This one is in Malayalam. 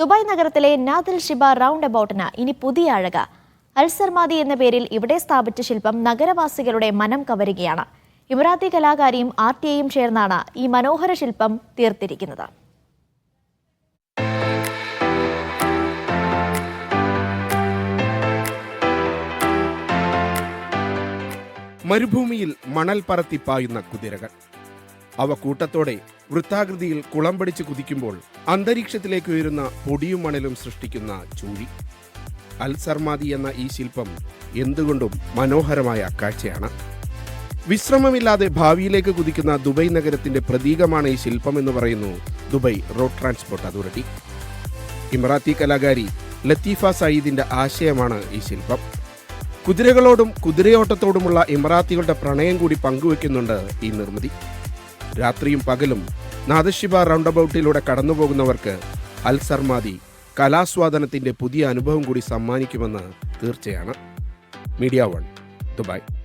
ദുബായ് നഗരത്തിലെ നാദിൽ ഷിബ റൗണ്ട് അബൌട്ടിന് ഇനി പുതിയ അഴക. അൽസർമാദി എന്ന പേരിൽ ഇവിടെ സ്ഥാപിച്ച ശില്പം നഗരവാസികളുടെ മനം കവരുകയാണ്. ഇമറാത്തി കലാകാരിയും ആർ ടി ഐയും ചേർന്നാണ് ഈ മനോഹര ശില്പം തീർത്തിരിക്കുന്നത്. മരുഭൂമിയിൽ മണൽ പറത്തി പായുന്ന കുതിരകൾ. അവ കൂട്ടത്തോടെ വൃത്താകൃതിയിൽ കുളം പിടിച്ച് കുതിക്കുമ്പോൾ അന്തരീക്ഷത്തിലേക്ക് ഉയരുന്ന പൊടിയും മണലും സൃഷ്ടിക്കുന്ന ചൂഴി. അൽ സർമാദി എന്ന ഈ ശില്പം എന്തുകൊണ്ടും മനോഹരമായ കാഴ്ചയാണ്. വിശ്രമമില്ലാതെ ഭാവിയിലേക്ക് കുതിക്കുന്ന ദുബൈ നഗരത്തിന്റെ പ്രതീകമാണ് ഈ ശില്പം എന്ന് പറയുന്നു Dubai road transport authority. Emirati കലാകാരി ലത്തീഫ സയ്യിദിന്റെ ആശയമാണ് ഈ ശില്പം. കുതിരകളോടും കുതിരയോട്ടത്തോടുമുള്ള ഇമറാത്തികളുടെ പ്രണയം കൂടി പങ്കുവെക്കുന്നുണ്ട് ഈ നിർമ്മിതി. രാത്രിയും പകലും നാദശിബ റൗണ്ടബൌട്ടിലൂടെ കടന്നുപോകുന്നവർക്ക് അൽ സർമാദി കലാസ്വാദനത്തിന്റെ പുതിയ അനുഭവം കൂടി സമ്മാനിക്കുമെന്ന് തീർച്ചയാണ്. Media one Dubai.